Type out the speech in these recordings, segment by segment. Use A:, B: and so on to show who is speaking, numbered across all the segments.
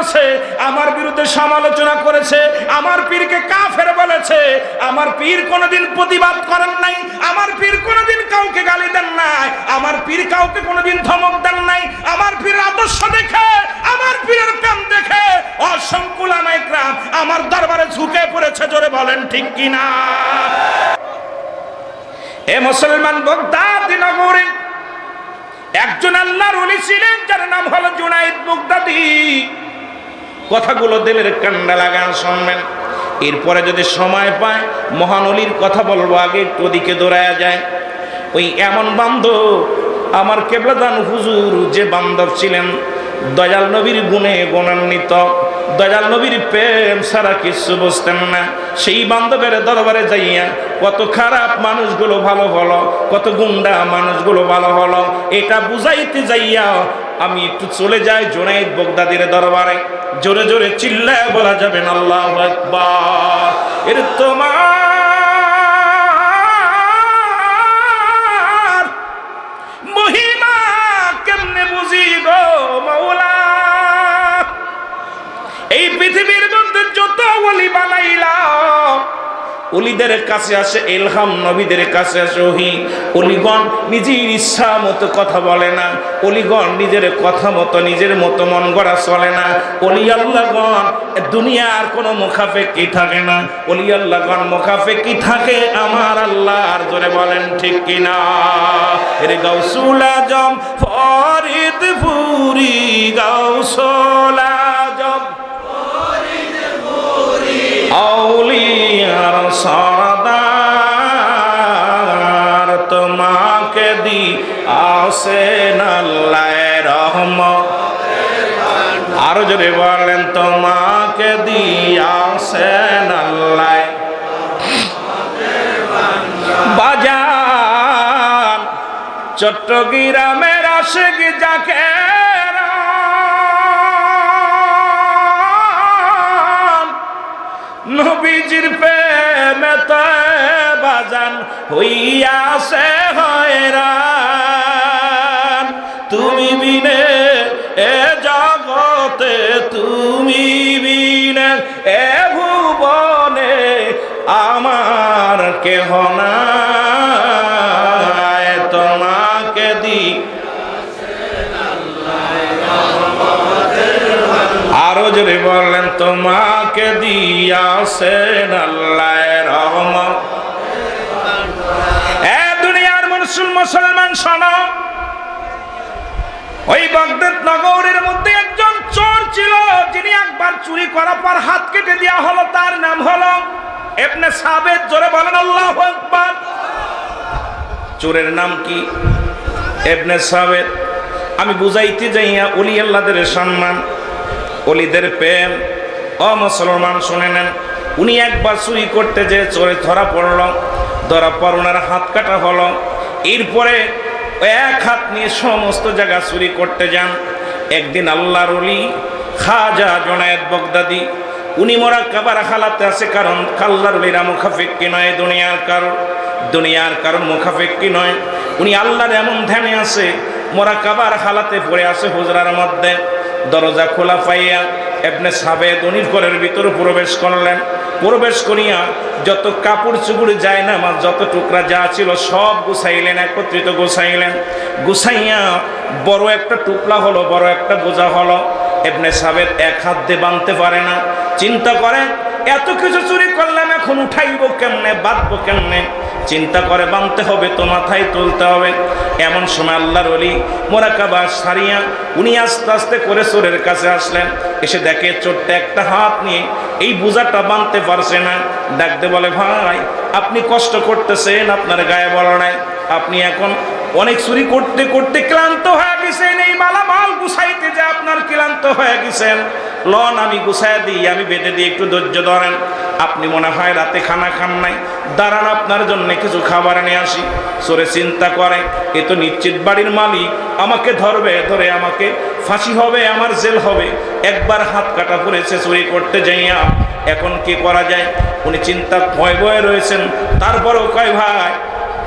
A: করছে, আমার বিরুদ্ধে সমালোচনা করেছে, আমার পীরকে কাফের বলেছে, আমার পীর কোনোদিন প্রতিবাদ করেন নাই, আমার পীর কোনোদিন কাউকে গালি দেন নাই, আমার পীর কাউকে কোনোদিন ধমক দেন নাই, আমার পীর আদর্শ দেখে, আমার পীরের প্রেম দেখে অসংখ্য লামাইকরাম আমার দরবারে ঝুঁকে পড়েছে, জোরে বলেন ঠিক কিনা? এ মুসলমান বগদাদি নগরে একজন আল্লাহর ওলি ছিলেন, যার নাম হলো জুনাইদ বুগদাদি। কথাগুলো দিলের কান্ডা লাগান শুনবেন। এরপরে যদি সময় পায়, মহান অলির কথা বলব আগে, একটু ওদিকে দৌড়ায়া যায়। ওই এমন বান্ধব আমার কেবলাদান হুজুর যে বান্ধব ছিলেন, দয়াল নবীর গুণে গুণান্বিত, দয়াল নবীর প্রেম সারা কিছু বুঝতেন না। সেই বান্ধবের দরবারে যাইয়া কত খারাপ মানুষগুলো ভালো হলো, কত গুন্ডা মানুষগুলো ভালো হলো। এটা বুঝাইতে যাইয়া আমি একটু চলে যাই জোনাইদ বগদাদির দরবারে। জোরে জোরে চিল্লায় বলা যাবেন আল্লাহ একবার এর তোমার অলিদের কাছে আসে এলহাম, নবীদের কাছে আসে ওহি। অলিগণ নিজের ইচ্ছা মতো কথা বলে না। অলিগণ নিজের কথা মতো, নিজের মতো মন গড়া চলে না। অলি আল্লাহগণ দুনিয়ার কোনো মুখাফে কি থাকে না। অলি আল্লাহগণ মুখাফে কি থাকে আমার আল্লাহ। আর ধরে বলেন, ঠিক কিনা? রে গাউসুল আজম ফরিদ ফুরি গাউসুল যদি বলেন, তোমাকে দি আসেন আল্লাহ বাজান, চট্টগ্রামের আশেক যাকে নবীজির প্রেমেতে বাজান হইয়াছে হয়রান। তুমি বিনে এ তুমি বিনে এ ভুবনে আমার কেহ না তোমাকে দি আরও যদি বললেন, তোমাকে দিয়াছেন আল্লাহ রহমত। এ দুনিয়ার মুসলিম মুসলমান শোনো, ওই বাগদাদ নগরের মধ্যে যিনি একবার চুরি করার পর হাত কেটে দেওয়া হলো, তার নাম হলো এবনে সাবেদ জোরে বলেন, আল্লাহ আকবার। চোরের নাম কি? এবনে সাবেদ আমি বুঝাইতে যাইয়া অলি আল্লাহদের সম্মান, অলিদের প্রেম। অ মুসলমান, শুনে নেন, উনি একবার চুরি করতে যে চোরে ধরা পড়ল, ধরা পর ওনার হাত কাটা হলো। এরপরে এক হাত নিয়ে সমস্ত জায়গা চুরি করতে যান। একদিন আল্লাহর অলি খাজা জনায়েত বগদাদি, উনি মোরা কাবার হালাতে আছে কারণ কাল্লার অলিরা মুখাফিক্কি নয় দুনিয়ার কারণ দুনিয়ার কারণ মুখাফিক্কি নয়? উনি আল্লাহর এমন ধ্যানে আছে, মোরা কাবার হালাতে পড়ে আছে হুজরার মধ্যে। দরজা খোলা পাইয়া এমনি সাবেদ উনি ঘরের ভিতরে প্রবেশ করলেন। প্রবেশ করিয়া যত কাপড় চুপড় যায় না আমার যত টুকরা যা ছিল সব গুছাইলেন, একত্রিত গুছাইলেন। গুছাইয়া বড় একটা টুকলা হলো, বড় একটা বোঝা হলো। এমনি সাবেদ এক হাত দিয়ে বাঁধতে পারে না। চিন্তা করে, এত কিছু চুরি করলাম, এখন উঠাইব কেমনে, বাঁধবো কেমনে? চিন্তা করে বাঁধতে হবে, তো মাথায় তুলতে হবে। এমন সময় আল্লাহর অলি মোরাকাবা সারিয়া, উনি আস্তে আস্তে করে চোরের কাছে আসলেন। এসে দেখে চোরটা একটা হাত নিয়ে এই বোঝাটা বাঁধতে পারছে না। ডাকতে বলে, ভাই, আপনি কষ্ট করতেছেন, আপনার গায়ে বলা নাই। আপনি এখন অনেক চুরি করতে করতে ক্লান্ত হয়ে গেছেন, এই মালামাল গুছাইতে যে আপনার ক্লান্ত হয়ে গেছেন, লন আমি গুছাই দিই, আমি বেঁধে দিই, একটু ধৈর্য ধরেন। আপনি মনে হয় রাতে খানা খান নাই, দাঁড়ান আপনার জন্য কিছু খাবার নিয়ে আসি। সরে চিন্তা করে, এ তো নিশ্চিত বাড়ির মালিক, আমাকে ধরবে, ধরে আমাকে ফাঁসি হবে, আমার জেল হবে। একবার হাত কাটা পড়েছে চুরি করতে যাইয়া, এখন কি করা যায়? উনি চিন্তা ভয় ভয়ে রয়েছেন, তারপরেও কয় ভাই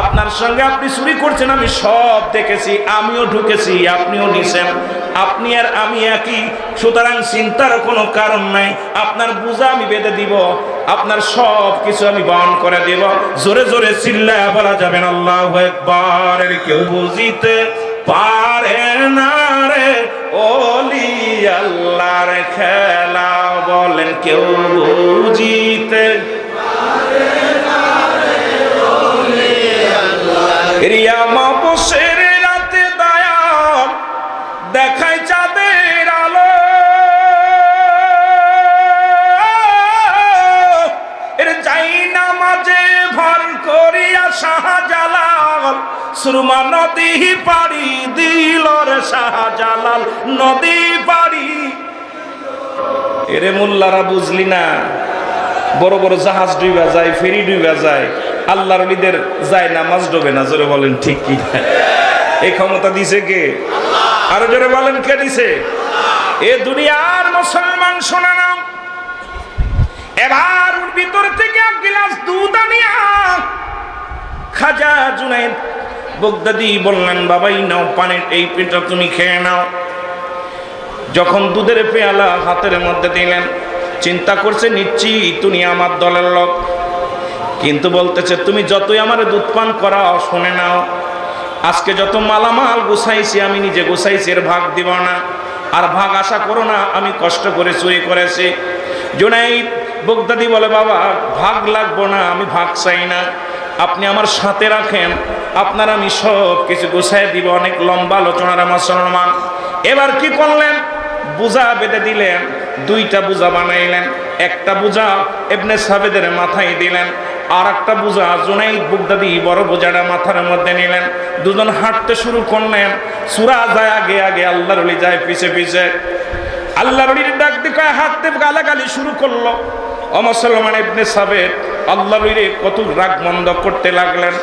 A: আপনার সঙ্গে আপনি চুরি করছেন, আমি সব দেখেছি, আমিও ঢুকেছি, আপনিও নিছেন। আপনি আর আমি একই, সুতরাং চিন্তার কোনো কারণ নাই। আপনার বোঝা আমি বেঁধে দিব, আপনার সব কিছু আমি বহন করে দেব। জোরে জোরে চিল্লায় বলা যাবেন আল্লাহ একবার কেউ বুঝিতে পারে না রে, ওলি আল্লাহর খেলা। বলেন, কেউ বুঝিতে রিয়া মাপসের রাতে দয়াল দেখাই চাঁদের আলো। এর যাই না মাঝে ভর করিয়া শাহজালাল, সুরমা নদী পাড়ি দিল রে শাহজালাল, নদী পাড়ি। এরে মোল্লারা বুঝলি না? বড় বড় জাহাজ ডুইবা যায়, ফেরি ডুইবা যায়, আল্লাহর অলিদের যায়, নামাজ ডোবে না, জোরে বলেন ঠিক কি এই ক্ষমতা দিছে কে? আরও জোরে বলেন কে দিছে? এ দুনিয়ার মুসলমান, শোনা না। এবার ওর ভিতর থেকে এক গিলাস দুধ আনিয়া খাজা জুনাইদ বগদাদি বললেন, বাবাই, নাও পানির এই পেটা তুমি খেয়ে নাও। যখন দুধের পেয়ালা হাতের মধ্যে দিলেন চিন্তা করছে নিচ্ছি তুমি আমার দলের লোক। কিন্তু বলতেছে, তুমি যতই আমার দুধ পান করাও, শুনে নাও, আজকে যত মালামাল গুছাইছি, আমি নিজে গুছাইছি, এর ভাগ দিব না। আর ভাগ আশা করো না, আমি কষ্ট করে চুরি করেছি। জুনাইদ বগদাদি বলে, বাবা, ভাগ লাগবো না, আমি ভাগ চাই না। আপনি আমার সাথে রাখেন, আপনার আমি সব কিছু গুছাই দিব। অনেক লম্বা আলোচনার মুসলমান এবার কি করলেন? বুঝা বেঁধে দিলেন। দুইটা বুঝা বানাইলেন, একটা বুঝা এমনি সাবেদের মাথায় দিলেন আর একটা বুঝা জোনাইদ বুগদাদি বড় বোঝাটা মাথার মধ্যে নিলেন। দুজন হাঁটতে শুরু করলেন, সুরা যায় আগে আগে আল্লাহর যায় পিছে পিছে। আল্লাহর ডাক দিকে হাঁটতে গালাগালি শুরু করল। অমুসলমান ইবনে সাবেদ, আল্লাহর অলিরে কত রাগ মন্দ করতে লাগলেন,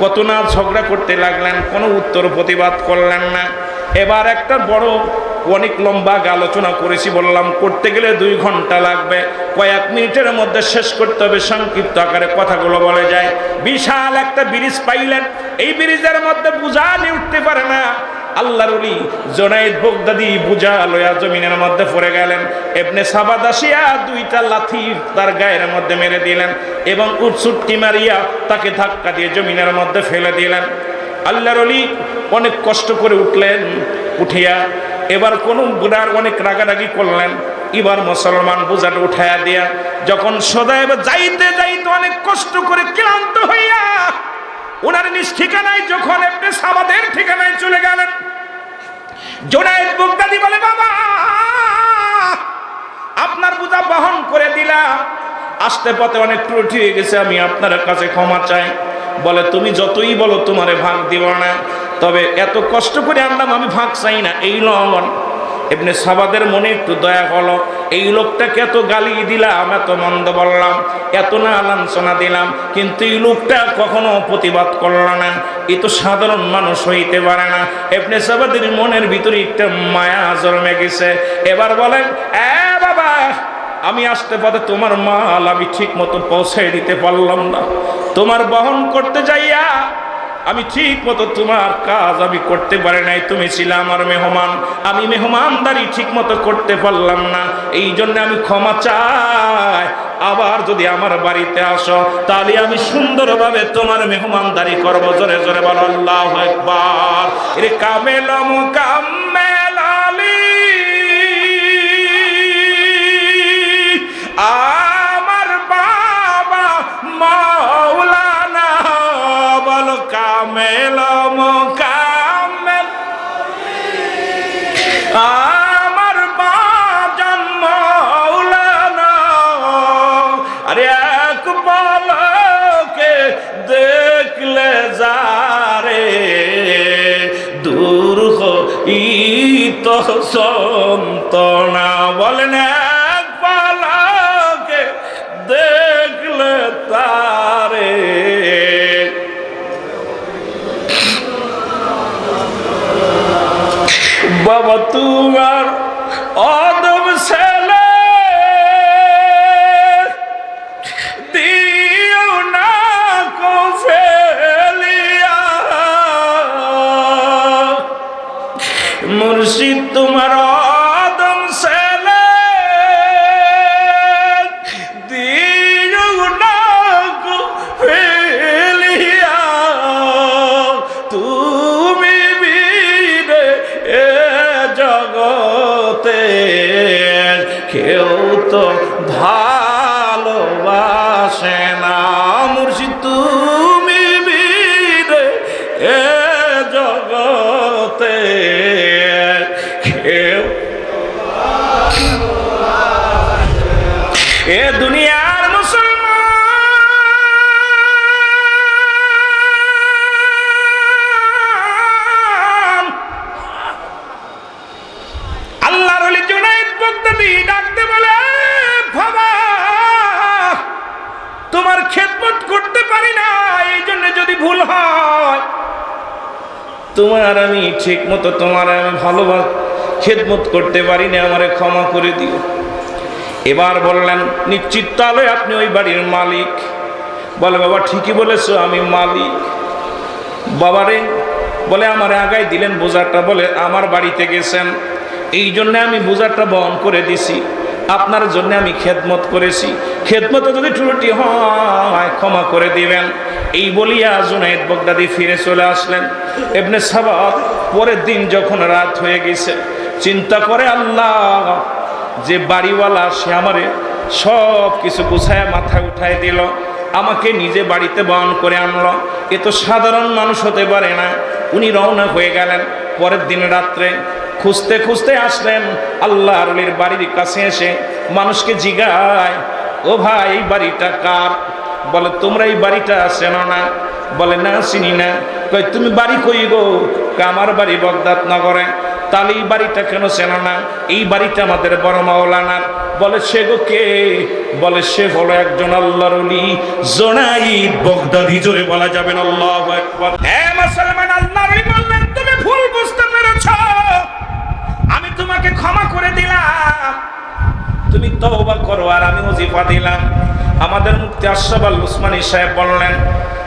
A: কত না ঝগড়া করতে লাগলেন, কোনো উত্তর প্রতিবাদ করলেন না। এবার একটা বড় অনেক লম্বা আলোচনা করেছি, বললাম, করতে গেলে দুই ঘণ্টা লাগবে। কয়েক মিনিটের মধ্যে শেষ করতে হবে, সংক্ষিপ্ত আকারে কথাগুলো বলে যায়। বিশাল একটা ব্রিজ পাইলেন। এই ব্রিজের মধ্যে বুঝালি উঠতে পারে না। আল্লাহর বুঝা লয়া জমিনের মধ্যে পড়ে গেলেন। এমনি দুইটা লাথি তার গায়ের মধ্যে মেরে দিলেন এবং মারিয়া তাকে ধাক্কা দিয়ে জমিনের মধ্যে ফেলে দিলেন। অনেক কষ্ট করে উঠলেন, উঠিয়া এবার কোন বুড়ার অনেক রাগারাগি করলেন। এবার মুসলমান বোঝাটা উঠাইয়া দিয়া যখন সদায় যাইতে যাইতে অনেক কষ্ট করে ক্লান্ত হইয়া ওনার নিজ ঠিকানায় যখন আপনি সাবাদের ঠিকানায় চলে গেলেন। বলে, বাবা, আপনার বোঝা বহন করে দিলাম। আসতে পথে অনেক ত্রুটি হয়ে গেছে, আমি আপনার কাছে ক্ষমা চাই। বলে, তুমি যতই বলো তোমারে ভাগ দিব না। তবে এত কষ্ট করে আনলাম, আমি ভাগ চাই না। এই লঙ্ঘন এমনি সাবাদের মনে একটু দয়া হলো। এই লোকটাকে এত গালি দিলাম, এত মন্দ বললাম, এত না লাঞ্ছনা দিলাম, কিন্তু এই লোকটা কখনো প্রতিবাদ করল না। এ তো সাধারণ মানুষ হইতে পারে না। এমনি সাবাদের মনের ভিতরে একটা মায়া জন্মে গেছে। এবার বলেন, এ বাবা, আমি আসতে পারে তোমার মাল আমি ঠিক মতো পৌঁছে দিতে পারলাম না। তোমার বহন করতে যাইয়া আমি ঠিক মতো তোমার কাজ আমি করতে পারি নাই। তুমি ছিলে আমার মেহমান। আমি মেহমানদারি ঠিক মতো করতে পারলাম না। এই জন্য আমি ক্ষমা চাই। আবার যদি আমার বাড়িতে আসো, তাহলে আমি সুন্দরভাবে তোমার মেহমানদারি করব। জোরে জোরে বল, আল্লাহ একবার এর কামেলাম কামেলালি আমার বাজান মাওলানা আরে এক পলকে দেখলে যারে দূর হই তো সন্তনা। বলেন তোমার অদম এ দুনিয়ার মুসলমান। আল্লাহর ওলি জুনাইদ বগদাদি ডাকতে বলে, বাবা, তোমার খেদমত করতে পারি না এই জন্য যদি ভুল হয়, তোমার আমি ঠিক মতো তোমার আমি ভালোবাস খেদমত করতে পারি না, আমারে ক্ষমা করে দিও। এবার বললেন, নিশ্চিত তাহলে আপনি ওই বাড়ির মালিক। বলে, বাবা, ঠিকই বলেছ, আমি মালিক। বাবারে বলে, আমার আগায় দিলেন বোঝাটা। বলে, আমার বাড়িতে গেছেন। এই জন্য আমি বোঝাটা বহন করে দিছি। আপনার জন্য আমি খেদমত করেছি। খেদমতে যদি ত্রুটি হয়, ক্ষমা করে দিবেন। এই বলিয়া জুনাইদ বগদাদি ফিরে চলে আসলেন। এমনি সাবাব পরের দিন যখন রাত হয়ে গেছে, চিন্তা করে, আল্লাহ যে বাড়িওয়ালা, সে আমারে সব কিছু গুছায় মাথায় উঠায় দিল, আমাকে নিজে বাড়িতে বহন করে আনলো। এ তো সাধারণ মানুষ হতে পারে না। উনি রওনা হয়ে গেলেন। পরের দিন রাত্রে খুঁজতে খুঁজতে আসলেন আল্লাহ আরলির বাড়ির কাছে এসে মানুষকে জিগায়, ও ভাই, এই বাড়িটা কার? বলে, তোমরা এই বাড়িটা চেনো না? বলে, না, চিনি না। কই তুমি বাড়ি কই গো? আমার বাড়ি বগদাত নগরে তাহলে এই বাড়িটা কেন চেনো না? এই বাড়িটা আমাদের বড় মাওলানার বলে সে গো কে? বলে সে হলো একজন আল্লাহর অলি জোনাই বগদাদি, জোরে বলা যাবে না, আল্লাহু হ্যাঁ মুসলমান, আল্লাহর অলি বললেন, তুমি ভুল বুঝতে পেরেছ। আমি তোমাকে ক্ষমা করে দিলাম। তুমি তওবা করো আর আমি ওজিফা দিলাম। আমাদের মুক্তি আশরাফ আল উসমানী সাহেব বললেন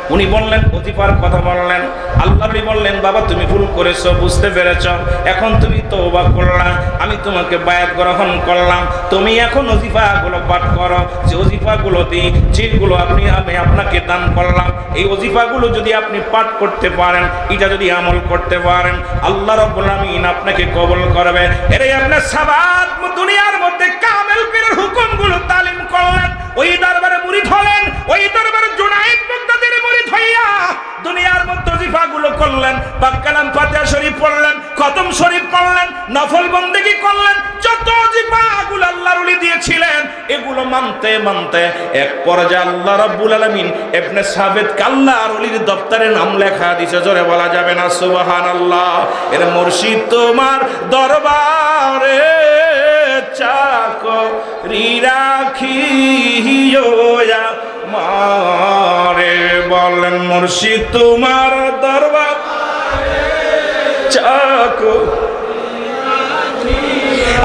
A: উনি বললেন ওজিফার কথা বললেন। আল্লাহরই বললেন, বাবা, তুমি ভুল করেছ, বুঝতে পেরেছ। এখন তুমি তওবা করলা, আমি তোমাকে বায়াত গ্রহণ করলাম। তুমি এখন ওজিফাগুলো পাঠ করো। যে ওজিফাগুলো দিই, যেগুলো আপনি, আমি আপনাকে দান করলাম, এই ওজিফাগুলো যদি আপনি পাঠ করতে পারেন, এটা যদি আমল করতে পারেন, আল্লাহ আমিন আপনাকে কবল করবে। এরে আপনার সাবাত, দুনিয়ার মধ্যে মানতে মানতে এক পর্যায়ে আল্লাহ রাব্বুল আলামিন ইবনে সাবিত আল্লাহর ওলির দপ্তরে নাম লেখা দিছে, জোরে বলা যাবে না, সুবহানাল্লাহ। এর মুর্শিদ তোমার দরবারে চাকরি রাখিও মারে, বলেন মুর্শিদ তোমার দরবার চাকো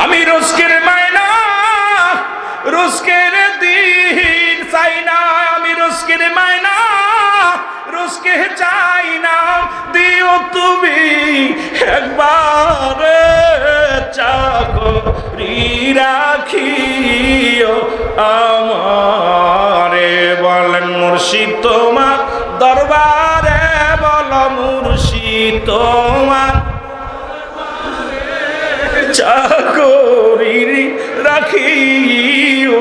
A: আমি রোজকের মায়না রোজকের দিন চাই না আমি রোজকের মায়না রোজকে চাই না দিও তুমি একবার চাকরি রাখিও আমারে, বলেন মুর্শিদ তোমার দরবারে, বল মুর্শিদ তোমার চাকরি রাখিও।